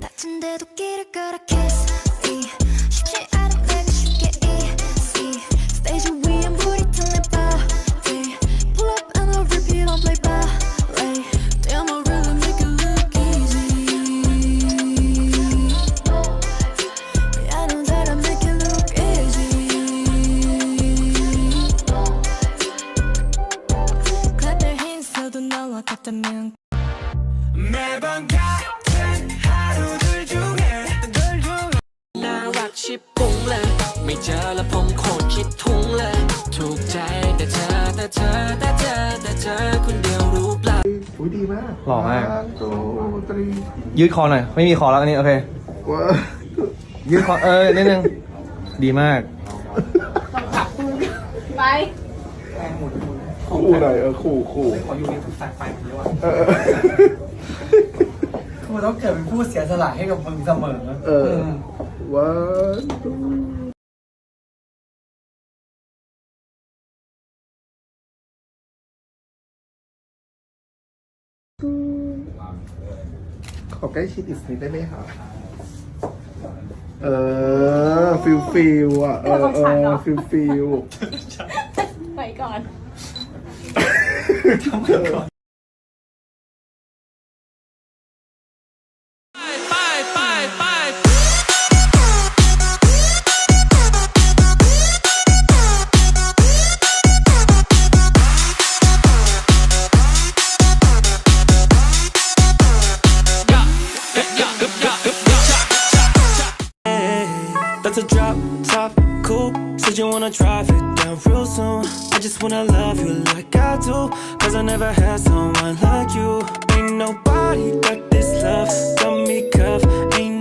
다친 데도 길을 걸어. kiss me หล่อมากโตตรียืดคอหน่อย ไม่มีคอแล้วอันนี้ โอเค ว้ายืดคอ เออนิดนึง ดีมากไปคู่หน่อยเออคู่คู่ขออยู่ในทุกสายไฟผมด้วยเออคือมันต้องเกิดเป็นผู้เสียสละให้กับมึงเสมอ เออว้า ขอใกล้ชิดอีกนิดได้ไหมคะเออฟิลฟิลอะเออเออฟิลฟิลไปก่อน ทำไมก่อน just wanna love you like I do Cause I never had someone like you. Ain't nobody got this love. Got me cuffed. Ain't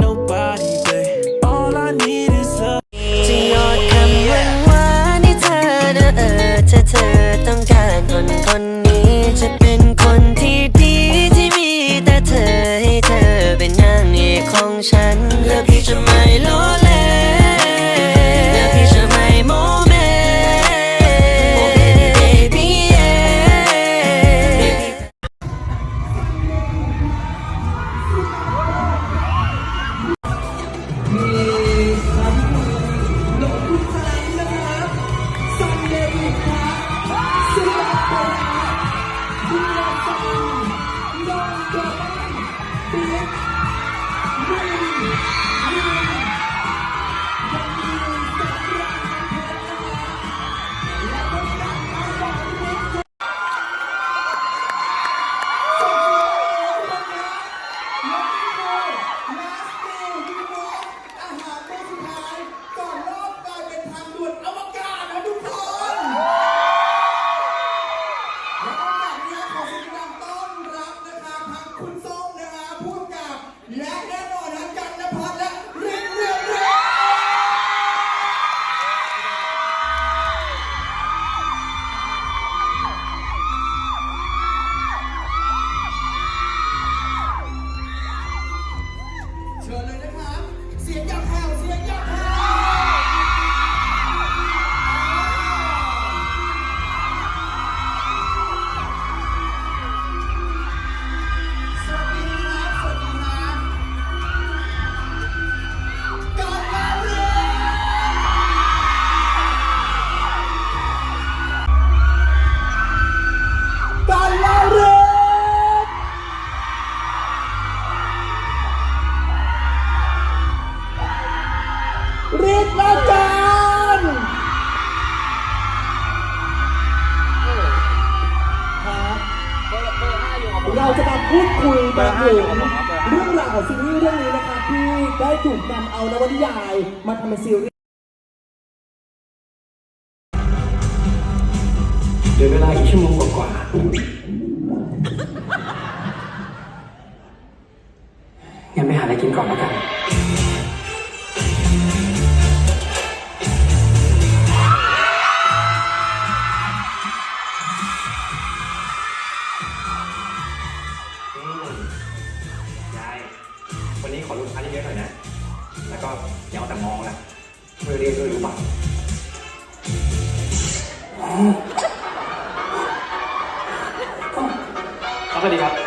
เราจะมาพูดคุยกันถึงเรื่องราวของซีรีส์เรื่องนี้นะครับที่ได้ถูกนำเอานวนิยายมาทำเป็นซีรีส์เหลือเวลาอีกชั่วโมงกว่าๆงั้นไปหาอะไรกินก่อนแล้วกัน สวัสดีครับ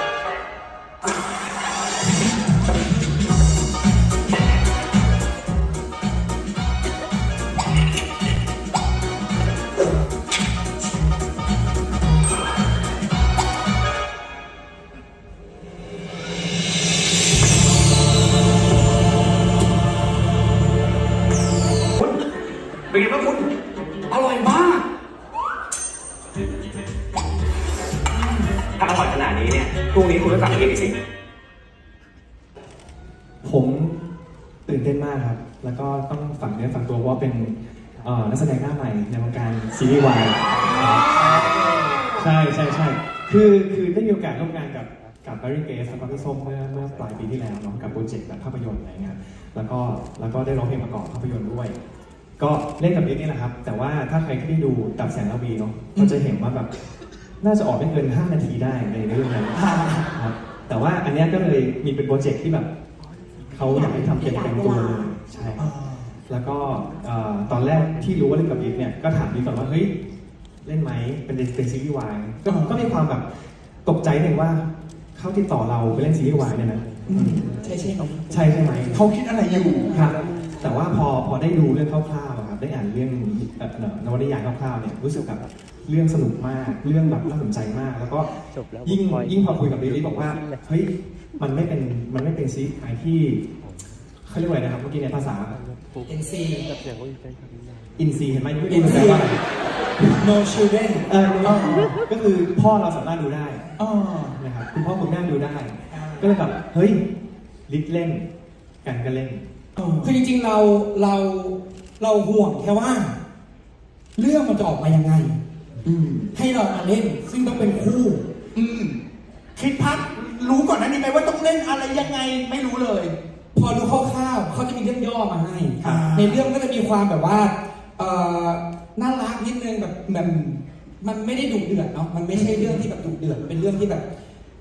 ผมตื่นเต้นมากครับ แล้วก็ต้องฝังเนื้อฝังตัวเพราะว่าเป็นเอ่อนักแสดงหน้าใหม่ในวงการซีรีส์วายใช่ใช่ใช่คือคือได้มีโอกาสร่วมงานกับกับ Barry g a z e แล้วก็พี่ส้มเมื่อเมื่อปลายปีที่แล้วเนาะกับโปรเจกต์แบบภาพยนตร์อะไรเงี้ยแล้วก็แล้วก็ได้ร้องเพลงประกอบภาพยนตร์ด้วย ก็เล่นกับเอ็กนี่แหละครับ แต่ว่าถ้าใครที่ได้ดูดับแสงระวีเนาะก็จะเห็นว่าแบบน่าจะออกไม่เกิน 5 นาทีได้ในเรื่องนั้นครับ แต่ว่าอันเนี้ยก็เลยมีเป็นโปรเจกต์ที่แบบเขาอยากให้ทำเต็มเต็มตัวเลยใช่แล้วก็เอ่อตอนแรกที่รู้ว่าเล่นกับบิ๊กเนี่ยก็ถามบิ๊กก่อนว่าเฮ้ยเล่นไหมเป็นเป็นซีรีส์วายก็ก็มีความแบบตกใจหนึ่งว่าเขาติดต่อเราไปเล่นซีรีส์วายเนี่ยนะใช่ใช่ไหมใช่ใช่ไหม เขาคิดอะไรอยู่ครับแต่ว่าพอพอได้ดูเรื่องคร่าวๆอะครับได้อ่านเรื่องเอ่อนวนิยายคร่าวๆเนี่ยรู้สึกแบบ เรื่องสนุกมาก เรื่องแบบน่าสนใจมาก แล้วก็ยิ่งยิ่งพอคุยกับบิ๊กบอกว่า เฮ้ย มันไม่เป็น มันไม่เป็นซีรีส์วายที่เขาเรียกว่าอะไรนะครับ เมื่อกี้ในภาษา NC อินซีเห็นไหมไม่รู้แปลว่าอะไร no children เออก็คือพ่อเราสามารถดูได้อ๋อนะครับคุณพ่อคุณแม่ดูได้ ก็เลยแบบเฮ้ยลิฟเล่น กันก็เล่นคือจริงๆเราเราเราห่วงแค่ว่า เรื่องมันจะออกมายังไงอืม ให้เรามาเล่นซึ่งต้องเป็นคู่ อืมคิดพักรู้ก่อนหนั้านนี้ไหมว่าต้องเล่นอะไรยังไงไม่รู้เลย พอรู้คร่าวๆเขาจะมีเรื่องย่อมาให้ในเรื่องก็จะมีความแบบว่าเอ่อน่ารักนิดนึงแบบแบบมันไม่ได้ดุเดือดเนาะมันไม่ใช่เรื่องที่แบบดุเดือดมันเป็นเรื่องที่แบบ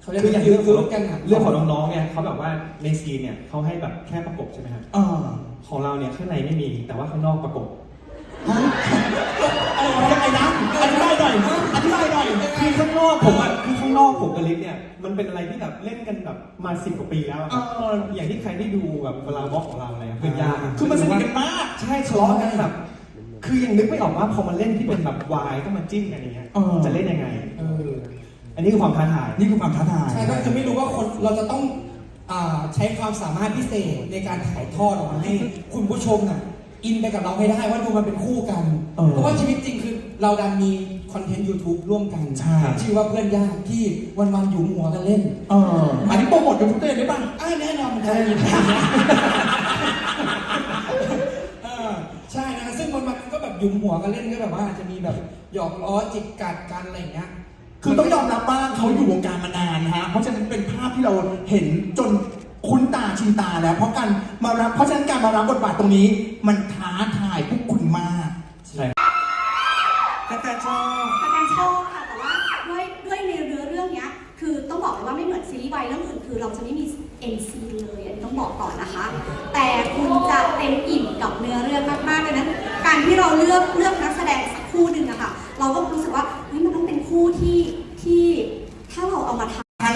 เขาเรียกคืออย่างเรื่องยื้ของกันอะเรื่องของน้องๆเนี่ยเขาแบบว่าในซีนเนี่ยเขาให้แบบแค่ประกบใช่ไหมครับอ่าของเราเนี่ยข้างในไม่มีแต่ว่าข้างนอกประกบ ฮะอะไรยังไงนะอธิบายหน่อยอธิบายหน่อยคือข้างนอกผมอะคือข้างนอกผมกับลิฟเนี่ยมันเป็นอะไรที่แบบเล่นกันแบบมาสิบกว่าปีแล้วอะครับเออ อย่างที่ใครได้ดูแบบเวลาบล็อกของเราอะไรอะเพื่อนยากคือมันสนิทกันมาก ใช่ทะเลาะกันแบบคือยังนึกไม่ออกว่าพอมาเล่นที่เป็นแบบวายต้องมาจิ้นกันอย่างเงี้ยเออ จะเล่นยังไงเอออันนี้คือความท้าทาย นี่คือความท้าทายใช่ก็จะไม่รู้ว่าคนเราจะต้องอ่าใช้ความสามารถพิเศษในการถ่ายทอดออกมาให้คุณผู้ชมน่ะ อินไปกับเราให้ได้ว่าดูมันเป็นคู่กัน เออเพราะว่าชีวิตจริงคือเราดันมีคอนเทนต์ YouTube ร่วมกันใช่ ชื่อว่าเพื่อนยากที่วันๆอยู่หัวกันเล่น เออ อันนี้โปรโมทยูทูบเองได้ป่ะอ่าแน่นอนมันจะมีเออใช่นะซึ่งวันๆก็แบบหยุมหัวกันเล่นก็แบบว่าจะมีแบบหยอกล้อจิกกัดกันอะไรอย่างเงี้ย คือต้องยอมรับว่าเขาอยู่วงการมานานนะฮะ เพราะฉะนั้นเป็นภาพที่เราเห็นจน คุ้นตาชินตาแล้ว เพราะการมารับเพราะฉะนั้นการมารับบทบาทตรงนี้ มันท้าทายพวกคุณมากแต่แต่ชอบประกันชอบค่ะ แต่ว่าด้วยด้วยในเรือเรื่องเนี้ย คือต้องบอกเลยว่าไม่เหมือนซีรีส์วายเรื่องอื่นคือเราจะไม่มี NC เลยอันนี้ต้องบอกก่อนนะคะ แต่คุณจะเต็มอิ่มกับเนื้อเรื่องมากๆดังนั้น การที่เราเลือกเลือกนักแสดงสักคู่หนึ่งอะค่ะ เราก็รู้สึกว่าเฮ้ยมันต้องเป็นคู่ที่ที่ถ้าเราเอามาทำ ทั้ง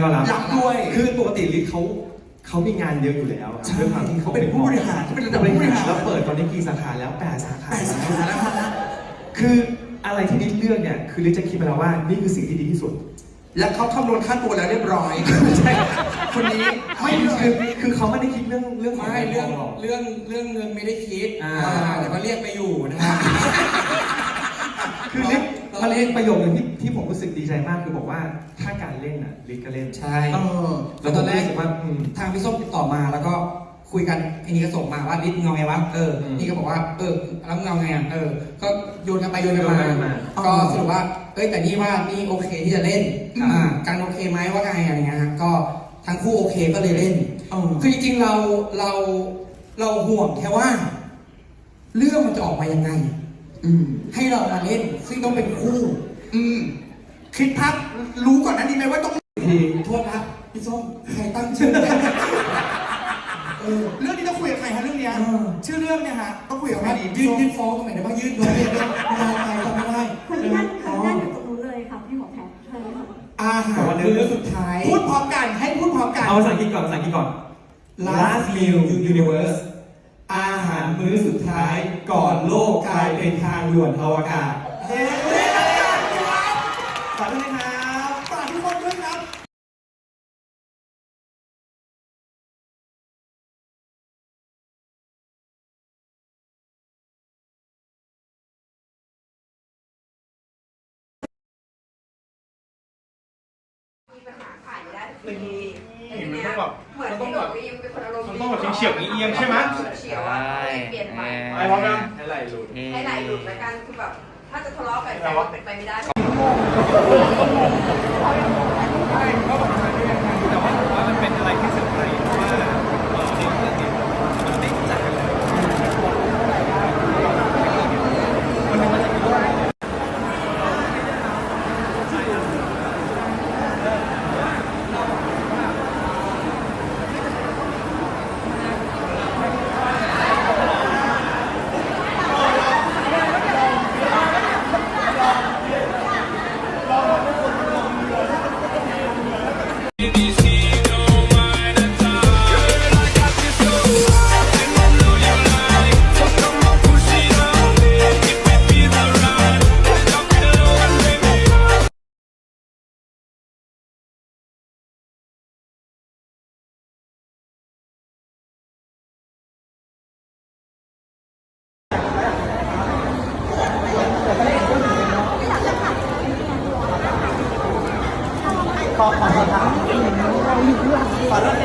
ก็ใช่ก็รับรับด้วย คือปกติลิฟเขาเขามีงานเยอะอยู่แล้วอะด้วยความที่เขาเป็นผู้บริหารเขาเป็นระดับผู้บริหาร แล้วเปิดตอนนี้กี่สาขาแล้วแปดสาขาแปดสาขาแล้วฮะคืออะไรที่ลิฟเลือกเนี่ยคือลิฟจะคิดไปแล้วว่านี่คือสิ่งที่ดีที่สุด และเขาคำนวณค่าตัวแล้วเรียบร้อย ใช่คนนี้ไม่คือคือเขาไม่ได้คิดเรื่องเรื่องของไม่เรื่องหรอกเรื่องเรื่องเงินไม่ได้คิดอ่า อ่าแต่ก็เรียกไปอยู่นะครับคือลิฟ มันเล่นประโยคนึงที่ที่ผมรู้สึกดีใจมากคือบอกว่าถ้าการเล่นอะลิฟก็เล่นใช่เออแล้วตอนแรกผมสึว่าอืม ทางพี่ส้มติดต่อมาแล้วก็คุยกันไอ้นี่ก็ส่งมาว่าลิศเงาไงวะเอออมนี่ก็บอกว่าเออแล้วเงาไงอะเออ ก็โยนกันไปโยนกันมาโยนกันมาก็สรุปว่าเอ้ยแต่นี่ว่านี่โอเคที่จะเล่นครับ อ่าการโอเคไหมว่าไงอะไรเงี้ยฮะก็ทั้งคู่โอเคก็เลยเล่นคือจริงๆเราเราเราห่วงแค่ว่า เรื่องมันจะออกมายังไงอืม ให้เรามาเล่น ซึ่งต้องเป็นคู่ อืมคิดพักรู้ก่อนหนั้นนี้ไหมว่าต้องที่โทษนะพี่ส้มใครตั้งชื่อเนี่ยเออเรื่องนี้ต้องคุยกับใครฮะเรื่องเนี้ยเออ ชื่อเรื่องเนี่ยฮะต้องคุยกับใครดียื่นยื่นฟ้องตรงไหนได้บ้างยื่นฟ้องเลยไม่ได้ไม่ได้ทำไม่ได้คนที่นั่งคนที่นั่งอยู่ตรงนู้นเลยค่ะพี่หัวแพทเชิญเลยค่ะอาหารมื้อสุดท้าย พูดพร้อมกันให้พูดพร้อมกัน เอาภาษาอังกฤษก่อนภาษาอังกฤษก่อน Last Meal Universe อาหารมื้อสุดท้ายก่อนโลกกลายเป็นทางด่วนอวกาศเย้ฝากด้วยนะครับ ฝากทุกคนด้วยครับมีปัญหาขายไม่ได้ทุกทีเหมือน มันต้องแบบเป็นคนอาร มณ์มันต้องแบบเฉียวๆเอียงๆใช่ไหม เฉียวอะเปลี่ยนใหม่ไปพร้อมกันให้ไหลหลุดให้ไหลหลุดแล้วกันคือแบบถ้าจะทะเลาะกันไปไปไม่ได้ใช่เขาบอก 발언을